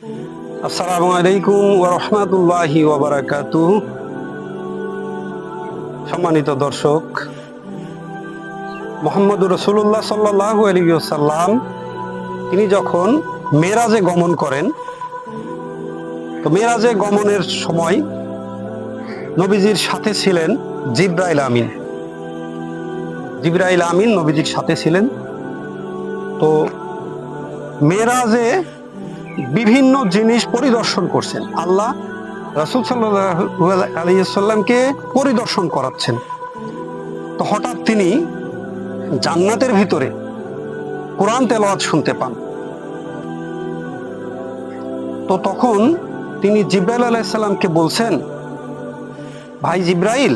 আসসালামু আলাইকুম ওয়া রাহমাতুল্লাহি সম্মানিত দর্শক মোহাম্মদ রসুল্লাহ সাল্লাল্লাহু আলাইহি তিনি যখন মেরাজে গমন করেন, তো মেরাজে গমনের সময় নবীজির সাথে ছিলেন জিব্রাইল আমিন। জিব্রাইল আমিন নবীজির সাথে ছিলেন। তো মেরাজে বিভিন্ন জিনিস পরিদর্শন করছেন। আল্লাহ রাসুল সাল্লাহ পরিদর্শন করাচ্ছেন। তো হঠাৎ তিনি জান্নাতের ভিতরে কোরআন তেলাওয়াত শুনতে পান। তো তখন তিনি জিব্রাইল আলাইসাল্লামকে বলছেন, ভাই জিব্রাইল,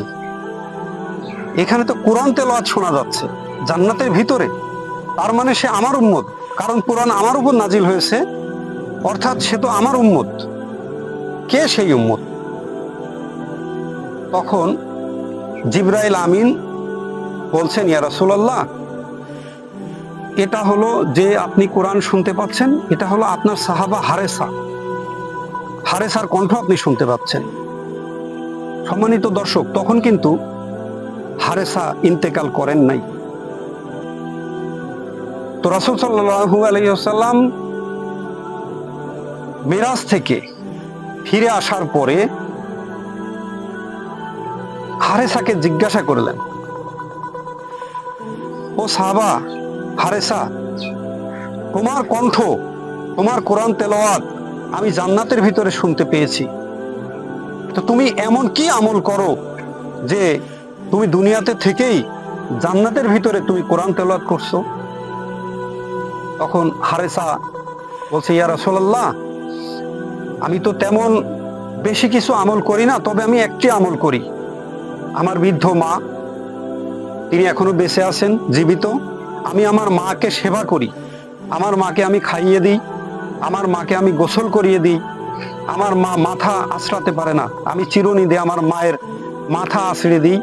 এখানে তো কোরআন তেলাওয়াত শোনা যাচ্ছে, জান্নাতের ভিতরে। তার মানে সে আমার উম্মত, কারণ কোরআন আমার উপর নাজিল হয়েছে। অর্থাৎ সে তো আমার উম্মত। কে সেই উম্মত? তখন জিব্রাইল আমিন বলছেন, ইয়া রাসূলুল্লাহ, এটা হলো যে আপনি কোরআন শুনতে পাচ্ছেন, এটা হলো আপনার সাহাবা হারেসা। হারেসার কণ্ঠ আপনি শুনতে পাচ্ছেন। সম্মানিত দর্শক, তখন কিন্তু হারেসা ইন্তেকাল করেন নাই। তো রাসূল সাল্লাল্লাহু আলাইহি ওয়াসাল্লাম মিরাজ থেকে ফিরে আসার পরে হারেসাকে জিজ্ঞাসা করলেন, ও সাহাবা, হারেসা, তোমার কণ্ঠ, তোমার কোরআন তেলাওয়াত আমি জান্নাতের ভিতরে শুনতে পেয়েছি। তো তুমি এমন কি আমল করো যে তুমি দুনিয়াতে থেকেই জান্নাতের ভিতরে তুমি কোরআন তেলাওয়াত করছ? তখন হারেসা বলছে, ইয়া রাসূলুল্লাহ আমি তো তেমন বেশি কিছু আমল করি না, তবে আমি একটি আমল করি। আমার বৃদ্ধ মা, তিনি এখনও বেঁচে আছেন, জীবিত। আমি আমার মাকে সেবা করি। আমার মাকে আমি খাইয়ে দিই। আমার মাকে আমি গোসল করিয়ে দিই। আমার মা মাথা আশ্রাতে পারে না। আমি চিরুনি দিয়ে আমার মায়ের মাথা আশ্রে দিই।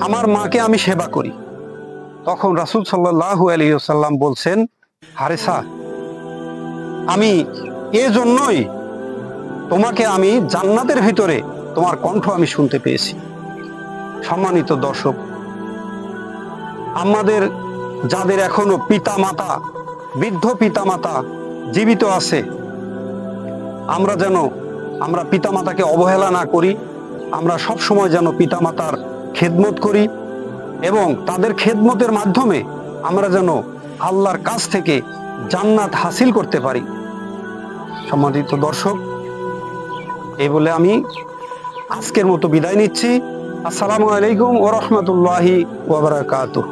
আমার মাকে আমি সেবা করি। তখন রাসুল সাল্লাহু আলহিসাল্লাম বলছেন, হারেসা, আমি এজন্যই তোমাকে আমি জান্নাতের ভিতরে তোমার কণ্ঠ আমি শুনতে পেয়েছি। সম্মানিত দর্শক, আমাদের যাদের এখনও পিতা মাতা বৃদ্ধ পিতা মাতা জীবিত আছে, আমরা যেন, আমরা পিতা মাতাকে অবহেলা না করি, আমরা সব সময় যেন পিতা মাতার খেদমত করি এবং তাদের খেদমতের মাধ্যমে আমরা যেন আল্লাহর কাছ থেকে জান্নাত হাসিল করতে পারি। সম্মানিত দর্শক এই বলে আমি আজকের মতো বিদায় নিচ্ছি। আসসালামু আলাইকুম ও রহমতুল্লাহি ওবরাকাতুহ